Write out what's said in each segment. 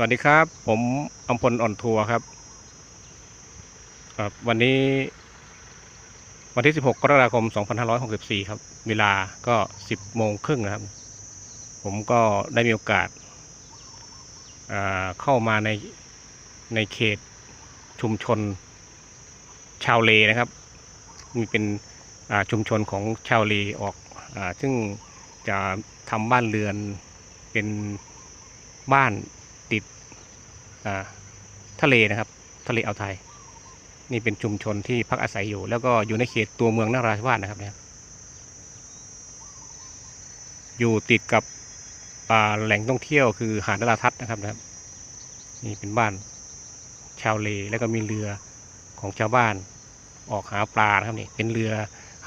สวัสดีครับ ผมอมพลอ่อนทัวร์ครับครับ วันนี้วันที่ 16 กรกฎาคม 2564 ครับ เวลาก็ 10 โมงครึ่งนะครับ ผมก็ได้มีโอกาสอ่าเข้ามาในในเขตชุมชนชาวเลนะครับ มีเป็นชุมชนของชาวเลออกอซึ่งจะทำบ้านเรือนเป็นบ้าน ติดทะเลนะครับ ทะเลอ่าวไทย นี่เป็นชุมชนที่พักอาศัยอยู่ แล้วก็อยู่ในเขตตัวเมืองนราธิวาสนะครับเนี่ยอยู่ติดกับอ่าแหล่งท่องเที่ยวคือหาดนราทัศน์นะครับนะครับนี่เป็นบ้านชาวเลแล้วก็มีเรือของชาวบ้านออกหาปลานะครับนี่เป็นเรือ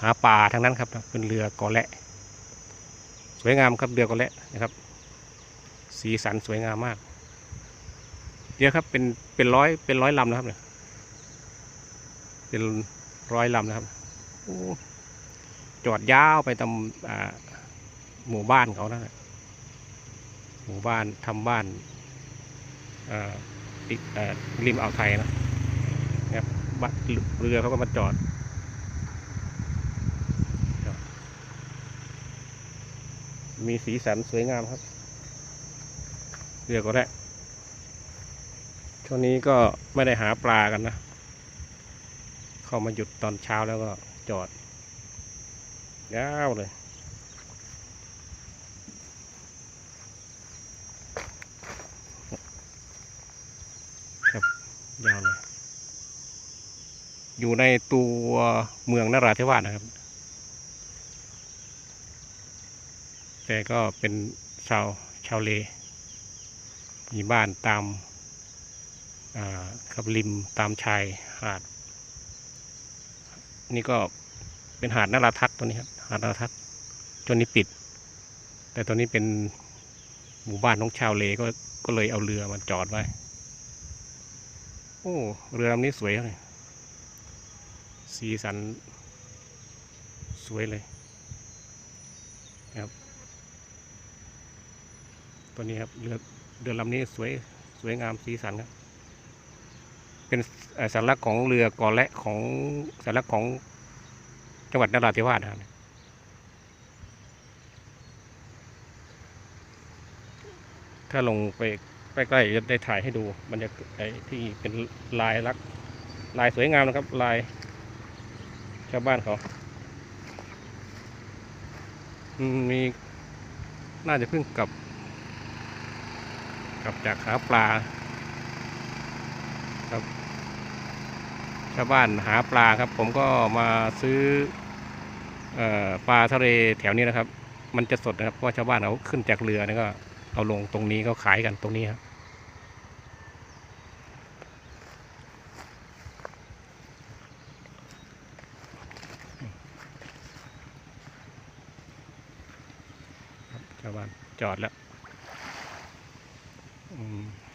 หาปลาทั้งนั้นครับเป็นเรือกอแหละ สวยงามครับเรือกอแหละนะครับ สีสันสวยงามมาก เดี๋ยวครับ เป็นเป็นร้อยเป็นร้อยลำนะครับเนี่ยเป็นร้อยลำนะครับอจอดยาวไปตามหมู่บ้านเขานั่นแหละหมู่บ้านทำบ้านอ่าติดอ่าริมอ่าวไทยนะนะครับบ้านเรือเขาก็มาจอดจอดมีสีสันสวยงามครับ เรือก็ได้ ช่วงนี้ก็ไม่ได้หาปลากันนะ เข้ามาหยุดตอนเช้าแล้วก็จอดยาวเลยครับยาวเลย อยู่ในตัวเมืองนราธิวาสนะครับ แต่ก็เป็นชาวชาวเลมีบ้านตาม อ่าครับริมตามชายหาด นี่ก็เป็นหาดนาราทัศน์ตัวนี้ครับหาดนาราทัศน์จนนี้ปิด แต่ตัวนี้เป็นหมู่บ้านของชาวเลก็ก็เลยเอาเรือมาจอดไว้ โอ้เรือลำนี้สวยเลยสีสันสวยเลยครับตัวนี้ครับเรือเรือลำนี้สวยสวยงามสีสันครับ เป็นสัญลักษณ์ของเรือกอและของสัญลักษณ์ของจังหวัดนราธิวาสนะครับถ้าลงไปใกล้ๆจะได้ถ่ายให้ดูมันจะไอที่เป็นลายลักษณ์ลายสวยงามนะครับ ลายชาวบ้านเขามมีน่าจะเพิ่งกลับ กลับจากหาปลาครับชาวบ้านหาปลาครับ ผมก็มาซื้ออปลาทะเลแถวนี้นะครับ มันจะสดนะครับเพราะชาวบ้านเขาขึ้นจากเรือนี่ก็เอาลงตรงนี้เขาขายกันตรงนี้ครับครับชาวบ้านจอดแล้ว อืม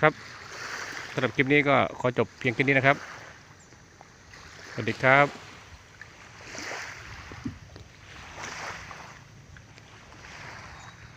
ครับสำหรับคลิปนี้ก็ขอจบเพียงแค่นี้นะครับ สวัสดีครับ